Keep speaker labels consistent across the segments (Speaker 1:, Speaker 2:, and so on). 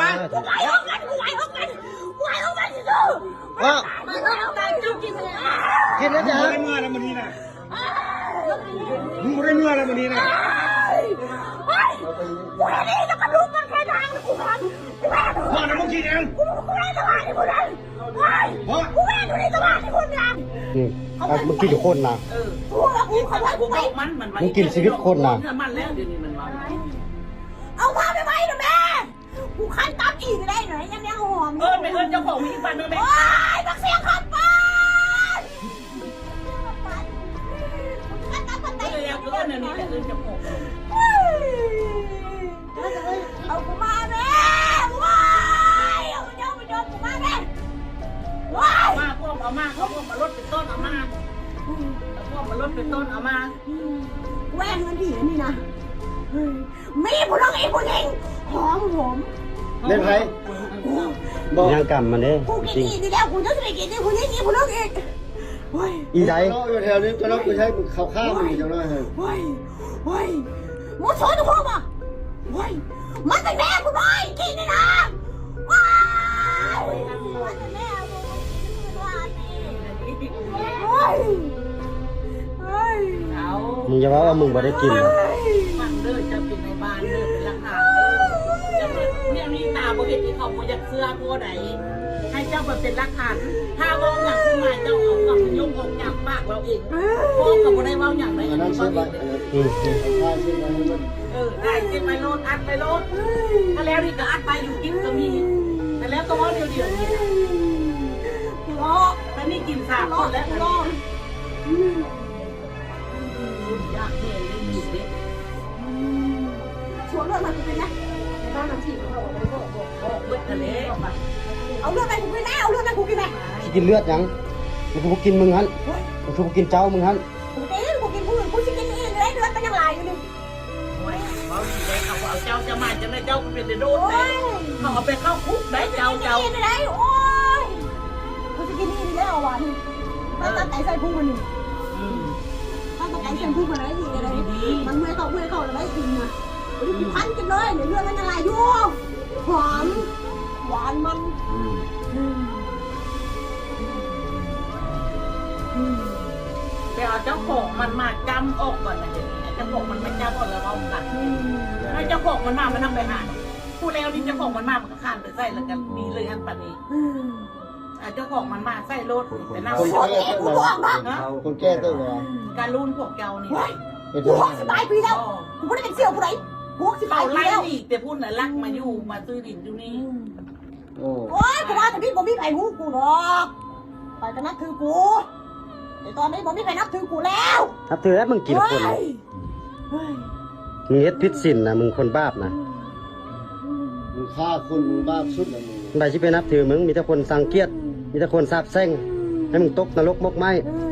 Speaker 1: วะ
Speaker 2: กูไหวห้องกันกูไหวห้องกันกูไหวห้องกันที่สุด
Speaker 3: ว่า
Speaker 2: มาไหวห้องกันจุ๊บจิ้มเลย
Speaker 3: กินแล้วจ้ะ
Speaker 1: งได้เมื่อแล้ววันนี้นะมึงได้เมื่อแล้ววันนี้นะ
Speaker 2: เฮ้ยกูเห็นนี่จะกระดูกมันแค่ทางกูทำกูแม่ดู
Speaker 1: พ่อนะมึงคิดเอง
Speaker 2: กูกูแม่สบายที่กูนั่นเฮ้ยกูแม่ดูนี่สบายที่คุณนั่น
Speaker 3: อืมเอามึงกินคนนะ
Speaker 4: เออ
Speaker 2: กูว่ากูขอ
Speaker 4: แต่
Speaker 2: ให้กู
Speaker 4: กิน
Speaker 3: ชีวิตคนนะ
Speaker 4: มันแล้วเดี๋ยวนี้
Speaker 2: คันตับอีกได้หน่อยยังยังหอม
Speaker 4: เออไปเอิญเจ้าของมีอีกปันนึงไหม
Speaker 2: โอ้ยบักเสียงขับป้านคันตับมัน
Speaker 4: ก็
Speaker 2: ได้
Speaker 4: เลยเอาเอิญเดี๋ยวนี้แต่เอิญเจ้าของ
Speaker 2: กยังก
Speaker 3: รรมมันเด้
Speaker 2: กูกิน
Speaker 3: จริง
Speaker 2: อีกทีเดียวกูจะไปกินที่ผู้หญิงอีกผู้น้องอีกเฮ้ย
Speaker 3: อีได
Speaker 5: เราอยู่แถวนี้จะเราไปใช้ข้าวข้าวมันจังเลย
Speaker 2: เฮ้ยเฮ้ยมึงสอนทุกคนป่ะเฮ้ยมันเป็นแม่กูหน่อยกินนี่นะว้ายมันเป็นแม่กูว่านี่เฮ้ยเฮ้ย
Speaker 4: เอา
Speaker 3: มึงจะว่าว่ามึงบ่ได้กินเหรอ
Speaker 4: ฟังเด้อจะเป็นในบ้านเด้อเป็นหลักฐานเด้อจะ เป็นเนี่ยนี่ตาบ่เห็นที่เขาบ่อยากเสื้อโคไหนให้เจ้ามาเป็นหลักฐานถ้าว่าอย่างที่มาเจ้าเอากับยงออกจากปากเราเองพ่อกับบ่ได้เว้าอย่างไร
Speaker 5: อันนั้น
Speaker 4: บ่
Speaker 5: ใช่ไหม
Speaker 4: เห็น
Speaker 3: อืมอืม
Speaker 5: ข้าวใช่ไหมมัน
Speaker 4: เออได้เก็บไปโลดอัดไปโลดถ้าแล้วนี่ก็อัดไปอยู่กินก็มีแต่แล้วก็ว่าเดียวเดียวนี่นะ
Speaker 2: กูรอ
Speaker 4: แล้วนี่กินสาม
Speaker 2: ร
Speaker 4: ค
Speaker 2: อน
Speaker 4: แล้ว
Speaker 2: กู
Speaker 4: อัน
Speaker 2: รอ
Speaker 4: นี้รุ่นยากแน่เลยมีเด็ก
Speaker 2: ชวนเรื่องมันกูเป็นนะ
Speaker 4: บ้านน้ำฉีด เขาบอกเลยบอกบอกบอกเบิดทะเล
Speaker 2: เอาเรื่องมันกูเป็นนะเอาเรื่องมันกูกินไหม
Speaker 3: สิกินเลือดยังมึงคือบ่กินมึงหันมึงคือบ่กินเจ้ามึงหัน
Speaker 2: กูกินกูกินผู้อื่นกูจะกินเองเลยเลือดมันยังไหลอยู่นี่
Speaker 4: โอ้ยเขาสิได้เขาเอาเจ้าจะมาจะได้เจ้าเป็นโด
Speaker 2: โอ้
Speaker 4: นเลย
Speaker 2: ย
Speaker 4: เขาเอาไปเข้าคุกได้เจ้าเจ้า
Speaker 2: กินอะไรโอ้ยกูจะกินนี่แล้ววันไม่ตั้งใจใส่พุ่งมันนี่
Speaker 4: อืม
Speaker 2: ตั้งใจใส่พุ่งมันอะไรอีกอะไรมันเมื่อยเขาเมื่อยเขาอะไรกินนะ กูพันกินเลยเดี๋ยวเรื่องมันยังไหลอยู่หอมหวานมัน
Speaker 4: ไปเอาเจ้าของมันมาจำออกก่อนนะเดี๋ยวนี้เจ้าของมันม่จำออกแล้วเอากันให้เจ้าของมันมามันทำไปหาผู้แล้วนี่เจ้าของมันมามันก็ข้ามไปใส่แล้วกันมีเลยอันปันนี้เจ้าของมันมาใส่รถไปนั่ง
Speaker 2: คนแก่กูบอกนะ
Speaker 5: คนแก้ตัวเหรอ
Speaker 4: การรุ่นพวกเก่านี่
Speaker 2: เฮ้ย
Speaker 5: เป็น
Speaker 2: กูหกสิบายปีแล้วกูไม่ได้เป็นเสี่ยวกูไหนกู หกสิบปลา
Speaker 4: เขา
Speaker 2: ยปี
Speaker 4: ไล่
Speaker 2: แล้ว
Speaker 4: นี่แต่พูดน่ะรักมาอยู่มาซื้อดินอยู่นี่
Speaker 5: โอ้
Speaker 2: โอ้ยกูว่าแต่พี่ผมมีใครหูกูหรอกไปก็นับถือกูแต่ตอนนี้ผมมีใครนับถือกูแล้ว
Speaker 3: ถ้าถือแล้วมึงกินคน
Speaker 2: เฮ้ยเฮ้ย
Speaker 3: มึงเฮ็ดผิดศีลนะมึงคนบาปนะ
Speaker 5: มึงฆ่าคนมึงบ้าสุดเลยมึง
Speaker 3: มึงได้สิไปนับถือมึงมีแต่คนสังเกียจมีแต่คนสาบแช่งให้มึงตกนรกมกไหม
Speaker 2: เฮ้ยเฮ้ย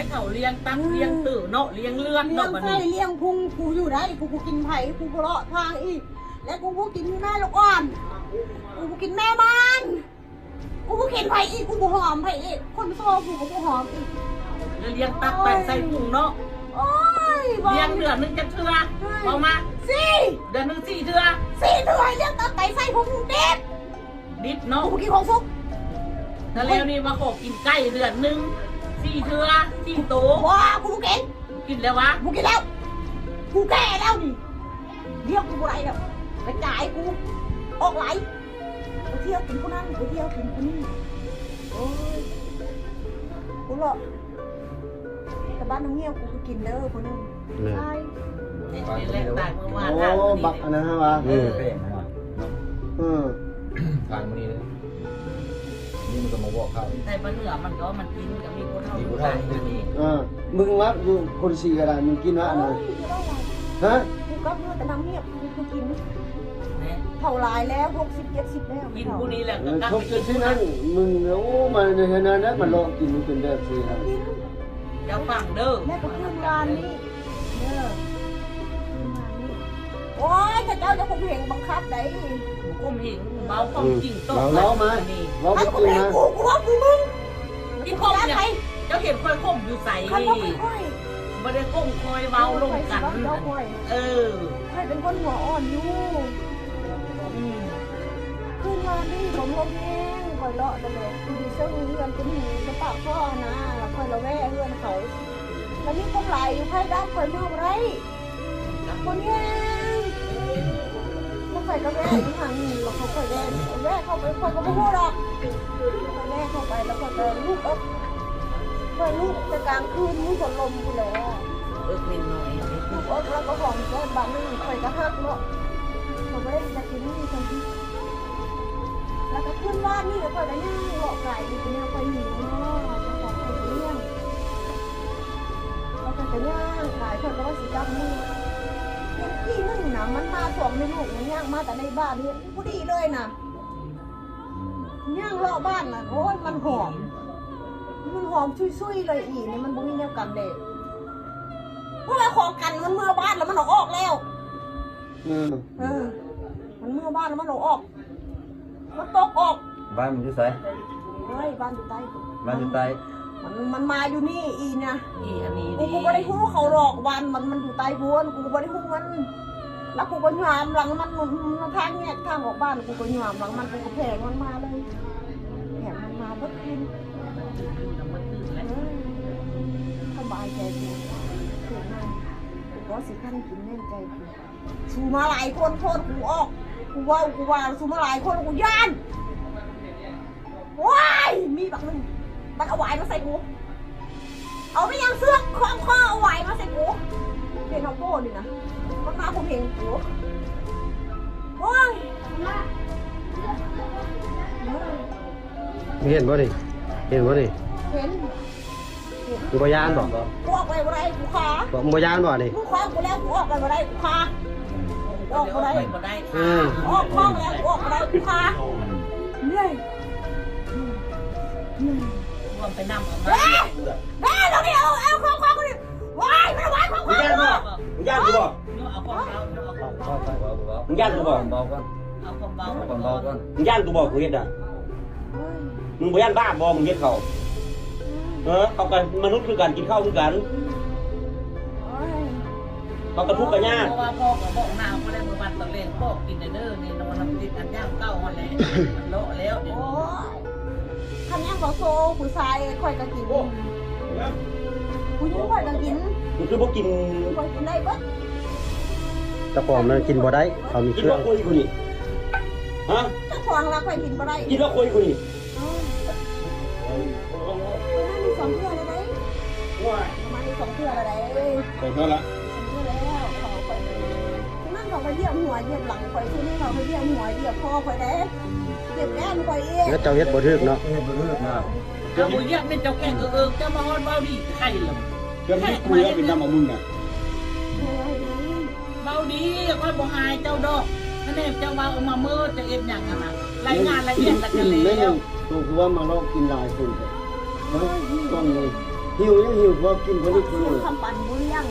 Speaker 4: ได้เขาเลี้ยงตั้งเลี้ยงตื่นเนาะเลี้ยงเลือด
Speaker 2: เลี้ย
Speaker 4: เนาะ
Speaker 2: ง
Speaker 4: บัด
Speaker 2: ไส้
Speaker 4: นี้
Speaker 2: เลี้ยงพุงกูอยู่ได้กูกูกินไผ่กูกูเลาะทางอีก และกูกูกินแม่ลูกอ่อนกูกูกินแม่มันกูกูกินไผ่อีกกูกูหอมไผ่อีกคนโซ่กูกูกูหอมอีก
Speaker 4: แล้วเลี้ยงตักแต่ใส่พุงเนาะ
Speaker 2: โอ้ย
Speaker 4: เลี้ยงเดือนหนึงจะเทื่อเอามา
Speaker 2: สี่
Speaker 4: เดือนหนึงสี่เทื่อ
Speaker 2: สี่เดือนเลี้ยงตับไตไส้พุงเด็ด
Speaker 4: ดิดเนาะ
Speaker 2: กูกินของฟุก
Speaker 4: ถ้าแล้วนี่มาขอกินไก่เดือนหนึง สี่เทื่อสี่โต
Speaker 2: ว้ากูกิน
Speaker 4: กินแล้ววะ
Speaker 2: กูกินแล้ว กูแก่แล้วนี่เรียกกูอะไรแล้วกระจายกู ออกไหลไปเที่ยวกินคนนั้นไปเที่ยวกินคนนี้โอ้ยกูหรอกแต่บ้านน้องเงี้ยวกูก็กินเด้อคนนึง
Speaker 3: เนี่ย
Speaker 2: ใช่
Speaker 4: นี่แหละตายเมื่อวาน
Speaker 5: โอ้บักอันนั้นฮะวะ
Speaker 3: อืม
Speaker 6: เป้งหน่อย
Speaker 5: เออ
Speaker 6: ทางมันนี่เลย นี่มันก็มาบอกเขา
Speaker 4: แต่บนเหนือมันก็มันกินก็มีคนเท่าอยู่ตายอยู่นี่
Speaker 5: เออมึงมักอยู่คนสี่กระดานมึงกินวะอันนั้นฮะ
Speaker 2: กูก็เมื่อแต่น้ำเงียบกูกูกิน
Speaker 4: เนี่ย
Speaker 2: เท่าไรแล้วหกสิบเจ็ดสิบแล้ว
Speaker 4: กินผู้นี้แหละ
Speaker 5: เอ
Speaker 4: ก็
Speaker 5: อก
Speaker 4: ลับ
Speaker 5: ทุ
Speaker 4: ไป
Speaker 5: ก
Speaker 4: กิน
Speaker 5: ที่
Speaker 4: ผู้
Speaker 5: นั้
Speaker 4: นั้นน
Speaker 5: มึงโอ้มันในขณะนั้นมันลองกินมึงเป็นแบบสี่ครับ
Speaker 4: เจ้าฟังเด้อ
Speaker 2: แม่ก็เพื่อนงานนี้เด้อเพื่อนงานนี้ โอ้ยแต่เจ้าจะคงเห็นบังคับได้
Speaker 4: ก้มหิงเบาความจริงต้
Speaker 5: เราเล่ามาเรา
Speaker 2: ถ้า
Speaker 5: ไป
Speaker 2: กู
Speaker 5: กิน
Speaker 2: เห็น
Speaker 5: นะ
Speaker 2: กูกูว่ากูมึง
Speaker 4: ที่คมเนี่ยเจ้าเห็นค่อยคมอยู่ใส่
Speaker 2: คัน
Speaker 4: นี่
Speaker 2: ว่าไม่ค่อย
Speaker 4: ไม่ได้คมคอยเบาลงกัน
Speaker 2: เจ้าค่อย
Speaker 4: เออ
Speaker 2: ใครเป็นคนหัวอ่อนอยู่ขึ้นมาดิผมลมแห้งคอยเลาะตลอดคือดีเสื้อเฮือนเป็นหูกระปากพ่อนะแล้วคอยเราแว่เฮือนเขา แล้วนี่ก็ไหลอยู่ไพ่ดำคอยเมื่อไรคนแห้ง แล้วคอยก็แว่อยู่ห่างนี่แล้วเขาคอยแว่แว่เข้าไปคอยก็ไม่พูดหรอกคอยแว่เข้าไปแล้วคอยก็ลูกอ๊ะคอยลูกจะกลางคืนลูกฝนลมกูแล้ว
Speaker 4: เอิกนิดหน่อย
Speaker 2: ลูกเอ๊ะแล้วก็ของก้บ้านนึงคอยก็หักเนาะเขาไม่ได้จะกินนี่คนที่แล้วก็ขึ้นบ้านนี่แล้วคอยก็ย่างหลอกไก่อยู่เนี่ยคอยหิวเนาะจะขอคอยเลี้ยงเราจะย่างขายคนก็ มันมาสวมในลูกมันย่างมาแต่ในบ้านเนี่ยผู้ดีเลยนะย่างเลาะบ้านนะโอ้ยมันหอม มันหอมชุยๆเลยอีนี่มันบุ้มีแนวกันเด็กเพราะว่าขอกันมันเมื่อบ้านแล้วมันออกแล้ว
Speaker 5: เออ
Speaker 2: เออมันเมื่อบ้านแล้วมันออก มันตกออก
Speaker 6: บ้านมันอยู่ไส
Speaker 2: เฮ้ยบ้านอยู่ใต้
Speaker 6: บ้านอยู่ใต้
Speaker 2: มันมันมาอยู่นี่อีเนี่ย
Speaker 4: อีอันนี้
Speaker 2: กู
Speaker 4: ดี
Speaker 2: ก็ไม่ได้หู้เขาหรอกวันมันมันอยู่ใต้บวนกูก็ไม่ได้หู้มัน แล้วกูก็ยามหลังมันมันทางเนี่ยทางออกบ้านกูก็ยามหลังมันกูก็แผงมันมาเลยแผงมันมาเมื่อคืนสบายใจกูถูกนั่นกูก็สิขั้นกินแน่นใจกูสูมาหลายคนโทษกูออกกูว่ากูว่าสูมาหลายคนกูย่านว้ายมีบักหนึงมันเอาไหวายมาใส่กูเอาไปยังเสื้อคล้องคอเอาไหวมาใส่กูเพลงเอาโก้นี่นะมันมาผมเพลงกูโอ้ย
Speaker 3: เห็นบ่นี่เห็นบ่นี่
Speaker 2: เห็น
Speaker 3: มึงบ่ยานบ่
Speaker 2: กูอกไปบ่ได้กูขา
Speaker 3: บ่มึงบ่ยานบ่นี่
Speaker 2: กูขอกูแล้วกูออกไปบ่ได้กูขาออก
Speaker 4: เดี๋ยว
Speaker 2: บ่ได้
Speaker 4: ไปบ่ได้
Speaker 3: เอ
Speaker 4: ค่ะ
Speaker 3: อ
Speaker 2: ออกคล้องแล้วกูออกบ่ได้กูขาเหนื่อยเหนื่อย
Speaker 4: รวมไปนำเอา
Speaker 2: เฮ้
Speaker 4: มาย
Speaker 2: แม่เราเนี่ยเอาเอาคล้องคล้องกูดิว้ายมันเอาไว้คล้อ งคล้องกู
Speaker 1: มึงย่านกูบอก
Speaker 4: เอาความเบาเอาความเบา
Speaker 1: มึงย่านกูบอก
Speaker 6: เบาก่อน
Speaker 4: เอาความเบา
Speaker 6: เอาความเบาก่อน
Speaker 1: มึงย่านกูบอกกูเฮ็ดอะมึงบ่ย่านบ้าบ่มึงเฮ็ดเขาเออเขากันมนุษย์คือกันกินข้าวคือกัน
Speaker 2: โอ้ย
Speaker 1: เขากระทุกข์กันยาก
Speaker 4: เพราะว่าพ่อกับบอกนาวก็ได้เมื่อวันตะเล่นพ่อกินเด้อนี่นอนน้ำติดอันย่างเก้าวันแล้วมันโละแล้วเดี๋ยว
Speaker 2: โอ้
Speaker 4: นี้
Speaker 2: ยคันยังเขาโซ่ผู้ชายค่อยก็กินผู้หญิงค่อยก็กิน
Speaker 1: มึงคือบ่กิน
Speaker 2: ค่อยกินได้เบิด
Speaker 3: เจ้าของมันกินบ่ได้ เขามี
Speaker 1: กิ
Speaker 3: เชื่
Speaker 1: น
Speaker 3: อ
Speaker 1: ว่าคุยกูนี่ฮะ
Speaker 2: เจ้าของเราค่อยกินบ่ได้
Speaker 1: กินว่าคุยกูนี่
Speaker 2: เออประมาณนี้สองเทื่อเลยได้ประมาณนี้สองเทื่อเลยได้สองเทื่อ
Speaker 5: ไปเท่าละ
Speaker 2: แล้วเขาค่อยนั่นเขาไปเยี่ยมหัวเยี่ยมหลังค่อยที่นี่เขาไปเยี่ยมหัวเยี่ยมคอค่อยได้เยี่ยมแก้มค่อยเอง
Speaker 3: แล้วเจ้าเฮ็ดบ่ถึกเนาะ
Speaker 6: เฮ็ดบ่เลิกนะ
Speaker 4: เอาบุญเยี่ยมเป็นเจ้าแก่เออเออเจ้ามาฮอดเบาดีใครล่ะ
Speaker 5: เรื่องที่คุยแล้วเป็นน้ำของมึงน่ะ
Speaker 4: เบา ดีค่อยบ่หายเจ้าดอกนั่นเองเจ้าว่าเอามาเมื่อจะเอ็ดอย่างนั้นน่ะรายงานละเอียดละกัน
Speaker 5: ไม่
Speaker 4: แล้
Speaker 5: ยั
Speaker 4: ว
Speaker 5: งตัวคือว่ามาลอกกินหลายคนแต่ต้องเลยหิวยังหิวพอกินคนนี้คน
Speaker 2: เสีย
Speaker 5: นึ
Speaker 2: ง
Speaker 5: ง
Speaker 2: คำปั่นบุญยัง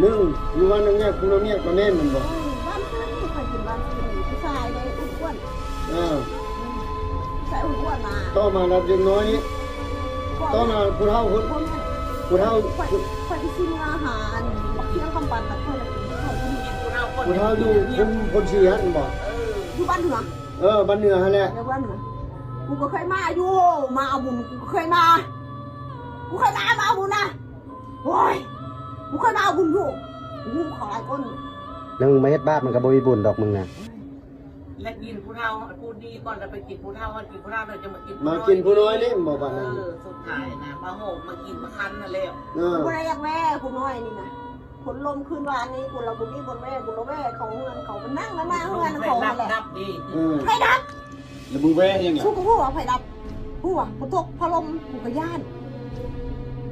Speaker 5: หนึ่งอยู่ว่านั่งเนี่ยคุณเราเนี่ยก็แน่นมันบอก
Speaker 2: บ้านซื้อนี่ค่อยกินบ้านซื้อนี่ผู้ชายได้อ้วน
Speaker 5: เออ
Speaker 2: ใส่อ้วนมา
Speaker 5: ต่อมาเราเด็กน้อยนี้ต่อมาผู้เฒ่าคน
Speaker 2: พวกนี้
Speaker 5: ผู้เฒ่า
Speaker 2: ค่อยค่อยที่ชิมอาหารบักเที่ยงคำปั่นแต่ค่อย
Speaker 5: ผู้เฒ่าอยู่คนคนเชียร์บอก
Speaker 2: อยู่บ้านเหนือ
Speaker 5: เออบ้านเหนือฮะแหละ
Speaker 2: ในบ้านเหนือกูก็เคยมาอยู่มาเอาบุญกูเคยมากูเคยมามาเอาบุญนะโอ้ยกูเคยมาเอาบุญอยู่กูขอหลายคน
Speaker 3: แล้วมึงมาเฮ็ดบ้านมันก็บ่มีบุญดอกมึงน่ะ
Speaker 4: และกินผู้เฒ่าพูดดีก่อนแล้วไปกินผู้เฒ่ากินผู้เฒ่าเราจะมากิน
Speaker 5: มากินผู้น้อยนี่บอก
Speaker 4: เอ
Speaker 5: บ้านนั้น
Speaker 4: อสุดท้ายนะมาโหมมากินมาคันนั่นแล้ว
Speaker 5: เออ
Speaker 2: กูได้อยากแม่กูน้อยนี่นะ ผลลมคืนวานนี้กูเราบุญนี่บนแม่กูเราแม่เขาเงินเขามันนั่งกันนั่งเงิน
Speaker 4: ไป
Speaker 2: เขา
Speaker 4: รับ
Speaker 2: แหละ
Speaker 4: ดับดี
Speaker 5: เออ
Speaker 2: ใครดับ
Speaker 5: แล้วมึงแว่ยังไง
Speaker 2: สู้กูหัวไผ่ดับหัวกูตกพะลมกูกระย่าน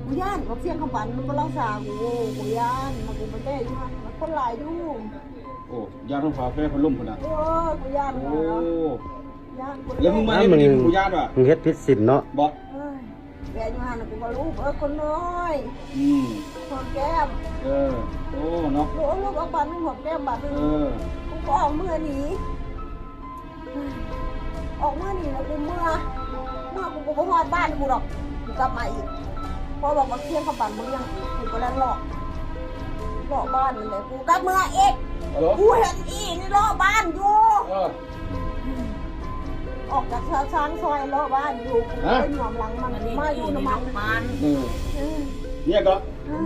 Speaker 2: กูย่านกับเสียงคำปันมันก็เล่าสากูกูย่านมากูไปเต้อยู่ฮะมันคนหลายอยู่
Speaker 5: โอ้ยาต้องฝาแฟพัดลมพุ่นน่ะ
Speaker 2: โอ้ยกูย่าน
Speaker 5: โอ้
Speaker 2: ย่านกู
Speaker 5: แล้วมึงมาเฮ็ดกินกูญาติว่ะ
Speaker 3: มึงเฮ็ดผิดศีลเนาะ
Speaker 5: บอก
Speaker 2: เอ้ย แกอยู่ฮะนะกูก็รู้เออคนน้อย
Speaker 5: อืม
Speaker 2: หอมแก้ม
Speaker 5: เออโอ้เนาะ
Speaker 2: ลูกลูกเอาปันหนึงหอมแก้มบาทหนึง
Speaker 5: เออ
Speaker 2: กูก็ออกเมื่อหนีออกเมื่อหนีแล้วกูเมื่อเมื่อกูกูก็หอดบ้านกูหรอกกูกลับมาอีกพอบอกมาเที่ยงคำปันมึงยังกูก็แล้วหลอกรอบบ้านนั่นแหละกูก็เมื่อเอก
Speaker 6: ฮัลโหล
Speaker 2: กูเห็นอีนี่รอบบ้านอยู่
Speaker 6: เออ
Speaker 2: กจากช้างซอยรอบบ้านอยู่กูเป็นหอมหลังมัน
Speaker 4: อันนี้
Speaker 2: มา
Speaker 4: มา
Speaker 2: อ
Speaker 4: ยู่
Speaker 2: ยู่
Speaker 4: ใน
Speaker 2: น้ำ
Speaker 4: มั
Speaker 2: มัน
Speaker 4: นมัน
Speaker 5: อืม
Speaker 2: เออ
Speaker 5: เนี่ยก็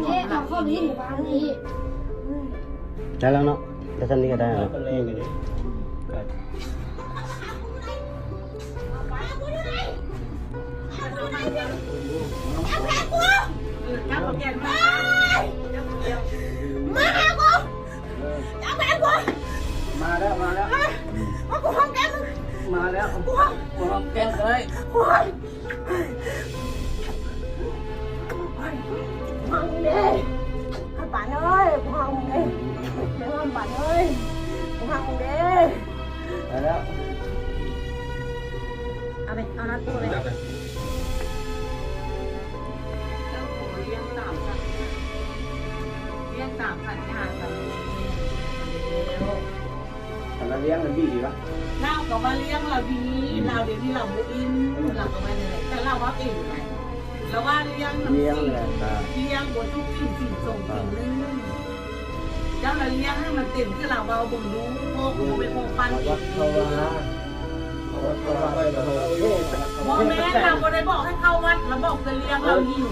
Speaker 2: เอ๊ะเอาเข้านี้วางนี้
Speaker 3: ได้แล้วเนาะแต่ชั้นนี้ก็ได้แล้ว
Speaker 1: ก็เลยกันดิ
Speaker 4: จับแกนมา
Speaker 2: มา ห้องแก
Speaker 5: เลย
Speaker 2: กูห้องห้องเด้ให้ป่านเอ้ยกูห้องเด้เดี๋ยวให้ป่านเอ้ยกูห้องเด้
Speaker 5: มาแล้ว
Speaker 2: เอาไปเอานัดตัวเลย
Speaker 6: เลย
Speaker 4: เจ้าของเลี้ยงสามพันเลี้ยงสามพันห้าพัน
Speaker 5: แต่ละ เลี้ยงมันดีดีวะ
Speaker 4: เราก็มาเลี้ยงเราดีเราเดี๋ยวนี้เราบุอินเราก็มาเนี่ยแต่เราว่าเก่งไงเราว่าเลี้ยง
Speaker 5: เลี้ยงแหละตา
Speaker 4: เลี้ยงบนทุกสิ่งสิ่งส่งสิ่งนึงเจ้าเราเลี้ยงให้มันเต็มที่เราเราบ่รู้โมกูไปโมปันอี
Speaker 5: วั
Speaker 4: ก
Speaker 5: ดเขาว่าวัดเขาว่าไปแล้ว
Speaker 4: โมแม่เราบ่ได้บอกให้เข้าวัดเราบอกจะเลี้ยงเราหิว